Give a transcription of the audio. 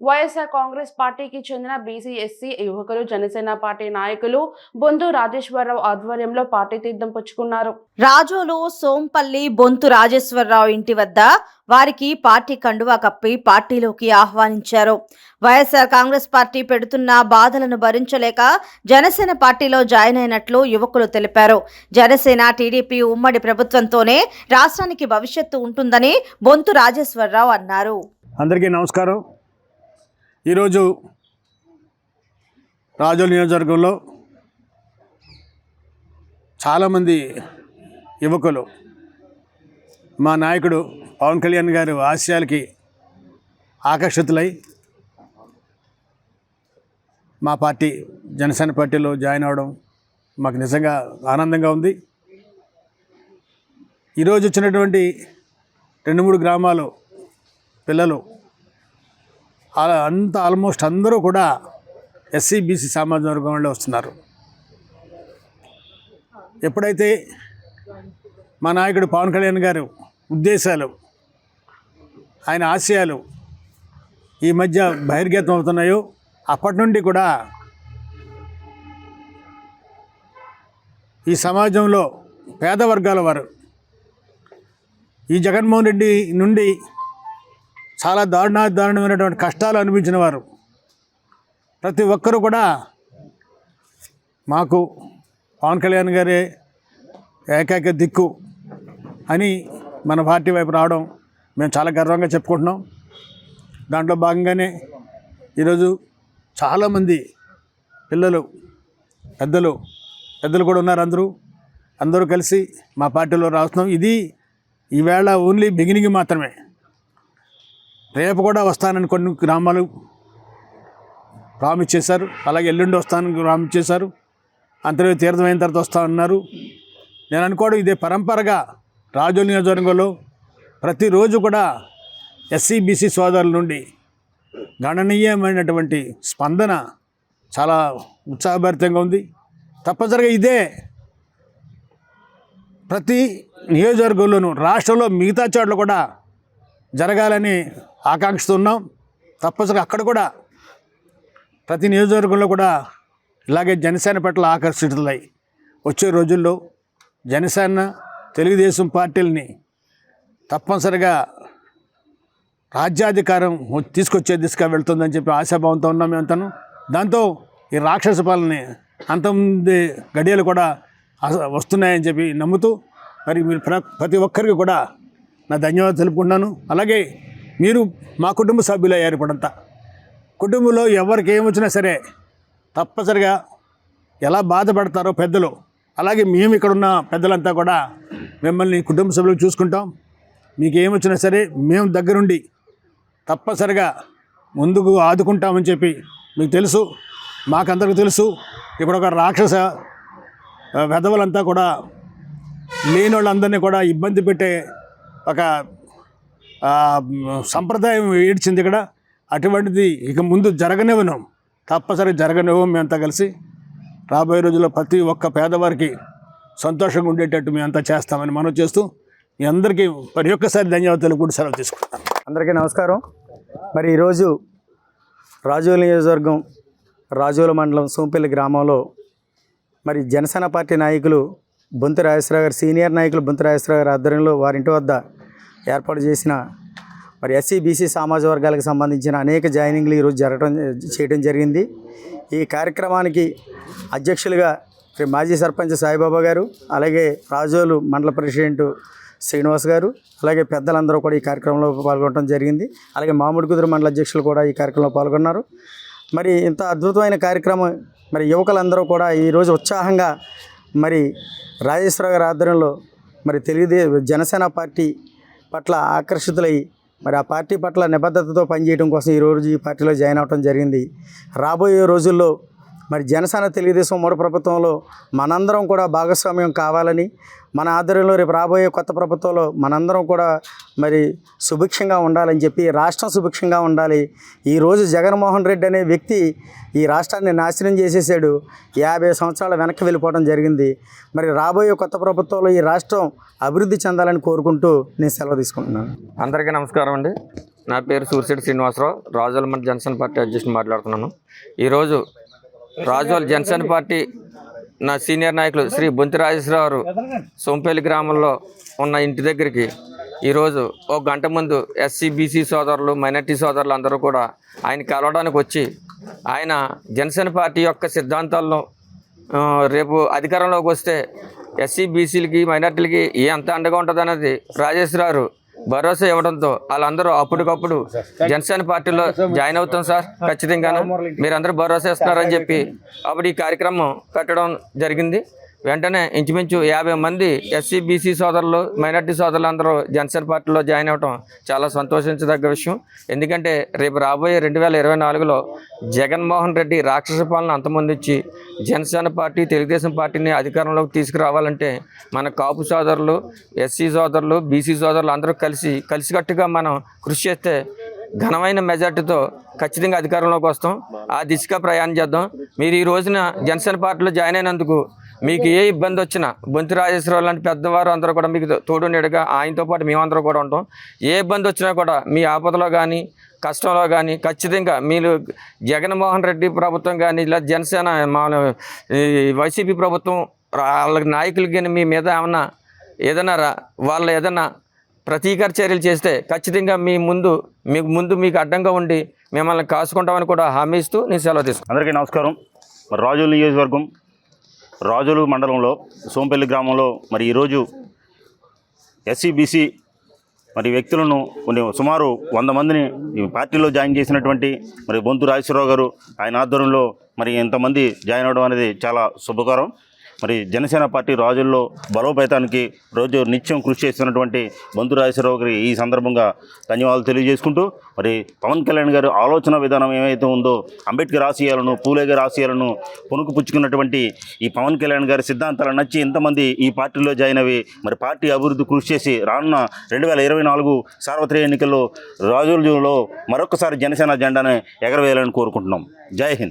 వైఎస్ఆర్ కాంగ్రెస్ పార్టీకి చెందిన BC SC యువకులు జనసేన పార్టీ నాయకులు బొందు రాజేశ్వరరావు ఆధ్వర్యంలో పార్టీ తీర్థం పుచ్చుకున్నారు. రాజోలు సోంపల్లి బొంతు రాజేశ్వరరావు ఇంటి వద్ద వారికి పార్టీ కండువా కప్పి పార్టీలోకి ఆహ్వానించారు. వైఎస్ఆర్ కాంగ్రెస్ పార్టీ పెడుతున్న బాధలను భరించలేక జనసేన పార్టీలో జాయిన్ అయినట్లు యువకులు తెలిపారు. జనసేన టీడీపీ ఉమ్మడి ప్రభుత్వంతోనే రాష్ట్రానికి భవిష్యత్తు ఉంటుందని బొంతు రాజేశ్వరరావు అన్నారు. అందరికీ నమస్కారం. ఈరోజు రాజోల్ నియోజకవర్గంలో చాలామంది యువకులు మా నాయకుడు పవన్ కళ్యాణ్ గారు ఆశయాలకి ఆకర్షితులై మా పార్టీ జనసేన పార్టీలో జాయిన్ అవడం మాకు నిజంగా ఆనందంగా ఉంది. ఈరోజు వచ్చినటువంటి రెండు మూడు గ్రామాలు పిల్లలు అంత ఆల్మోస్ట్ అందరూ కూడా ఎస్సీ బీసీ సామాజిక వర్గంలో వస్తున్నారు. ఎప్పుడైతే మా నాయకుడు పవన్ కళ్యాణ్ గారు ఉద్దేశాలు ఆయన ఆశయాలు ఈ మధ్య బహిర్గతం అవుతున్నాయో అప్పటి నుండి కూడా ఈ సమాజంలో పేద వర్గాల వారు ఈ జగన్మోహన్ రెడ్డి నుండి చాలా దారుణ దారుణమైనటువంటి కష్టాలు అనిపించిన వారు. ప్రతి ఒక్కరూ కూడా మాకు పవన్ కళ్యాణ్ గారే ఏకైక దిక్కు అని మన పార్టీ వైపు రావడం మేము చాలా గర్వంగా చెప్పుకుంటున్నాం. దాంట్లో భాగంగానే ఈరోజు చాలామంది పిల్లలు పెద్దలు పెద్దలు కూడా ఉన్నారు అందరూ. అందరూ కలిసి మా పార్టీలో రాస్తున్నాం. ఇది ఈవేళ ఓన్లీ బిగినింగ్ మాత్రమే. రేపు కూడా వస్తానని కొన్ని గ్రామాలు ప్రామిస్ చేశారు అలాగే ఎల్లుండి వస్తానని ప్రామిస్ చేశారు అంతలో తీర్థం అయిన తర్వాత వస్తామన్నారు నేను అనుకోవడం ఇదే పరంపరగా రాజు నియోజకవర్గంలో ప్రతిరోజు కూడా ఎస్సీ బీసీ సోదరుల నుండి గణనీయమైనటువంటి స్పందన చాలా ఉత్సాహభరితంగా ఉంది. తప్పనిసరిగా ఇదే ప్రతి నియోజకవర్గంలోనూ రాష్ట్రంలో మిగతా చోట్ల కూడా జరగాలని ఆకాంక్షిస్తున్నాం. తప్పనిసరిగా అక్కడ కూడా ప్రతి నియోజకవర్గంలో కూడా ఇలాగే జనసేన పట్ల ఆకర్షితులై వచ్చే రోజుల్లో జనసేన తెలుగుదేశం పార్టీలని తప్పనిసరిగా రాజ్యాధికారం తీసుకొచ్చే దిశగా వెళ్తుందని చెప్పి ఆశాభావంతో ఉన్నాం మేమంతాను. దాంతో ఈ రాక్షస పాలని అంతమంది గడియలు కూడా వస్తున్నాయని చెప్పి నమ్ముతూ మరి మీరు ప్ర ప్రతి ఒక్కరికి కూడా నా ధన్యవాదాలు తెలుపుకుంటున్నాను. అలాగే మీరు మా కుటుంబ సభ్యులు అయ్యారు ఇప్పుడంతా. కుటుంబంలో ఎవరికి ఏమొచ్చినా సరే తప్పనిసరిగా ఎలా బాధపడతారో పెద్దలు అలాగే మేము ఇక్కడ ఉన్న పెద్దలంతా కూడా మిమ్మల్ని కుటుంబ సభ్యులు చూసుకుంటాం. మీకు ఏమొచ్చినా సరే మేము దగ్గరుండి తప్పనిసరిగా ముందుకు ఆదుకుంటామని చెప్పి మీకు తెలుసు మాకందరికీ తెలుసు. ఇక్కడ ఒక రాక్షస ఆ, వెధవలంతా కూడా లేని వాళ్ళందరినీ కూడా ఇబ్బంది పెట్టే ఒక సంప్రదాయం ఏడ్చింది ఇక్కడ. అటువంటిది ఇక ముందు జరగనివ్వను తప్పసరి జరగనివ్వం మేమంతా కలిసి. రాబోయే రోజుల్లో ప్రతి ఒక్క పేదవారికి సంతోషంగా ఉండేటట్టు మేమంతా చేస్తామని మనం చేస్తూ మీ అందరికీ మరి ఒక్కసారి ధన్యవాదాలు కూడా సెలవు తీసుకుంటాను అందరికీ నమస్కారం. మరి ఈరోజు రాజోల నియోజకవర్గం రాజోల మండలం సోంపల్లి గ్రామంలో మరి జనసేన పార్టీ నాయకులు బొంతు రాజేశ్వరరావు గారు సీనియర్ నాయకులు బొంతు రాజేశ్వరరావు గారి ఆధ్వర్యంలో వారి ఇంటి వద్ద ఏర్పాటు చేసిన మరి ఎస్సీ బీసీ సామాజిక వర్గాలకు సంబంధించిన అనేక జాయినింగ్లు ఈరోజు జరగడం చేయడం జరిగింది. ఈ కార్యక్రమానికి అధ్యక్షులుగా శ్రీ మాజీ సర్పంచ్ సాయిబాబా గారు అలాగే రాజోలు మండల ప్రెసిడెంట్ శ్రీనివాస్ గారు అలాగే పెద్దలందరూ కూడా ఈ కార్యక్రమంలో పాల్గొనడం జరిగింది. అలాగే మామిడి కుదురు మండల అధ్యక్షులు కూడా ఈ కార్యక్రమంలో పాల్గొన్నారు. మరి ఇంత అద్భుతమైన కార్యక్రమం మరి యువకులందరూ కూడా ఈరోజు ఉత్సాహంగా మరి రాజేశ్వర గారి ఆధ్వర్యంలో మరి తెలుగుదేశం జనసేన పార్టీ పట్ల ఆకర్షితులై మరి ఆ పార్టీ పట్ల నిబద్ధతతో పనిచేయడం కోసం ఈరోజు ఈ పార్టీలో జాయిన్ అవ్వడం జరిగింది. రాబోయే రోజుల్లో మరి జనసేన తెలుగుదేశం మూడు ప్రభుత్వంలో మనందరం కూడా భాగస్వామ్యం కావాలని మన ఆధ్వర్యంలో రేపు రాబోయే కొత్త ప్రభుత్వంలో మనందరం కూడా మరి సుభిక్షంగా ఉండాలని చెప్పి రాష్ట్రం సుభిక్షంగా ఉండాలి. ఈరోజు జగన్మోహన్ రెడ్డి అనే వ్యక్తి ఈ రాష్ట్రాన్ని నాశనం చేసేసాడు. యాభై సంవత్సరాల వెనక్కి వెళ్ళిపోవడం జరిగింది. మరి రాబోయే కొత్త ప్రభుత్వంలో ఈ రాష్ట్రం అభివృద్ధి చెందాలని కోరుకుంటూ నేను సెలవు తీసుకుంటున్నాను. అందరికీ నమస్కారం అండి. నా పేరు సూర్సిడి శ్రీనివాసరావు రాజోలమండ జనసేన పార్టీ అధ్యక్షుని మాట్లాడుతున్నాను. ఈరోజు రాజోల్ జనసేన పార్టీ నా సీనియర్ నాయకులు శ్రీ బొంతి రాజేశ్వరరావు గారు గ్రామంలో ఉన్న ఇంటి దగ్గరికి ఈరోజు ఒక గంట ముందు ఎస్సీ బీసీ సోదరులు మైనార్టీ సోదరులు అందరూ కూడా ఆయన కలవడానికి వచ్చి ఆయన జనసేన పార్టీ యొక్క సిద్ధాంతాలను రేపు అధికారంలోకి వస్తే ఎస్సీ బీసీలకి మైనార్టీలకి ఏ అంత అండగా ఉంటుంది అనేది రాజేశ్వరరావు భరోసా ఇవ్వడంతో వాళ్ళందరూ అప్పటికప్పుడు జనసేన పార్టీలో జాయిన్ అవుతాం సార్. ఖచ్చితంగాను. మీరందరూ భరోసా ఇస్తున్నారని చెప్పి అప్పుడు ఈ కార్యక్రమం పెట్టడం జరిగింది. వెంటనే ఇంచుమించు యాభై మంది ఎస్సీ బీసీ సోదరులు మైనార్టీ సోదరులు అందరూ జనసేన పార్టీలో జాయిన్ అవ్వటం చాలా సంతోషించదగ్గ విషయం. ఎందుకంటే రేపు రాబోయే రెండు వేల ఇరవై నాలుగులో జగన్మోహన్ రెడ్డి రాక్షస పాలన అంతమందించి జనసేన పార్టీ తెలుగుదేశం పార్టీని అధికారంలోకి తీసుకురావాలంటే మన కాపు సోదరులు ఎస్సీ సోదరులు బీసీ సోదరులు అందరూ కలిసి కలిసికట్టుగా మనం కృషి చేస్తే ఘనమైన మెజార్టీతో ఖచ్చితంగా అధికారంలోకి వస్తాం. ఆ దిశగా ప్రయాణం చేద్దాం. మీరు ఈ రోజున జనసేన పార్టీలో జాయిన్ అయినందుకు మీకు ఏ ఇబ్బంది వచ్చినా బొంతి రాజేశ్వరరావు లాంటి పెద్దవారు అందరూ కూడా మీకు తోడు నీడగా ఆయనతో పాటు మేమందరూ కూడా ఉంటాం. ఏ ఇబ్బంది వచ్చినా కూడా మీ ఆపదలో కానీ కష్టంలో కానీ ఖచ్చితంగా మీరు జగన్మోహన్ రెడ్డి ప్రభుత్వం కానీ ఇలా జనసేన మన వైసీపీ ప్రభుత్వం వాళ్ళ నాయకులు కానీ మీ మీద ఏమన్నా ఏదైనా రా- వాళ్ళ ఏదైనా ప్రతీకార చర్యలు చేస్తే ఖచ్చితంగా మీ ముందు మీకు ముందు మీకు అడ్డంగా ఉండి మిమ్మల్ని కాసుకుంటామని కూడా హామీ ఇస్తూ నేను సెలవు తీసుకున్నాను అందరికీ నమస్కారం. రాజుల నియోజకవర్గం రాజోలు మండలంలో సోంపల్లి గ్రామంలో మరి ఈరోజు ఎస్సీబీసీ మరి వ్యక్తులను కొన్ని సుమారు వంద మందిని ఈ పార్టీలో జాయిన్ చేసినటువంటి మరి బొంతు రాజేశ్వరరావు గారు ఆయన ఆధ్వర్యంలో మరి ఇంతమంది జాయిన్ అవ్వడం అనేది చాలా శుభకరం. మరి జనసేన పార్టీ రాజుల్లో బలోపేతానికి రోజు నిత్యం కృషి చేస్తున్నటువంటి బంధు రాజేశ్వరరావు గారి ఈ సందర్భంగా ధన్యవాదాలు తెలియజేసుకుంటూ మరి పవన్ కళ్యాణ్ గారి ఆలోచన విధానం ఏమైతే ఉందో అంబేద్కర్ ఆశయాలను పూలే గారి ఆశయాలను పుణుకు పుచ్చుకున్నటువంటి ఈ పవన్ కళ్యాణ్ గారి సిద్ధాంతాలు నచ్చి ఇంతమంది ఈ పార్టీలో జాయిన్ అవి మరి పార్టీ అభివృద్ధి కృషి చేసి రానున్న రెండు వేల ఇరవై నాలుగు సార్వత్రిక ఎన్నికల్లో రాజులలో మరొకసారి జనసేన జెండాను ఎగరవేయాలని కోరుకుంటున్నాం. జై హింద్.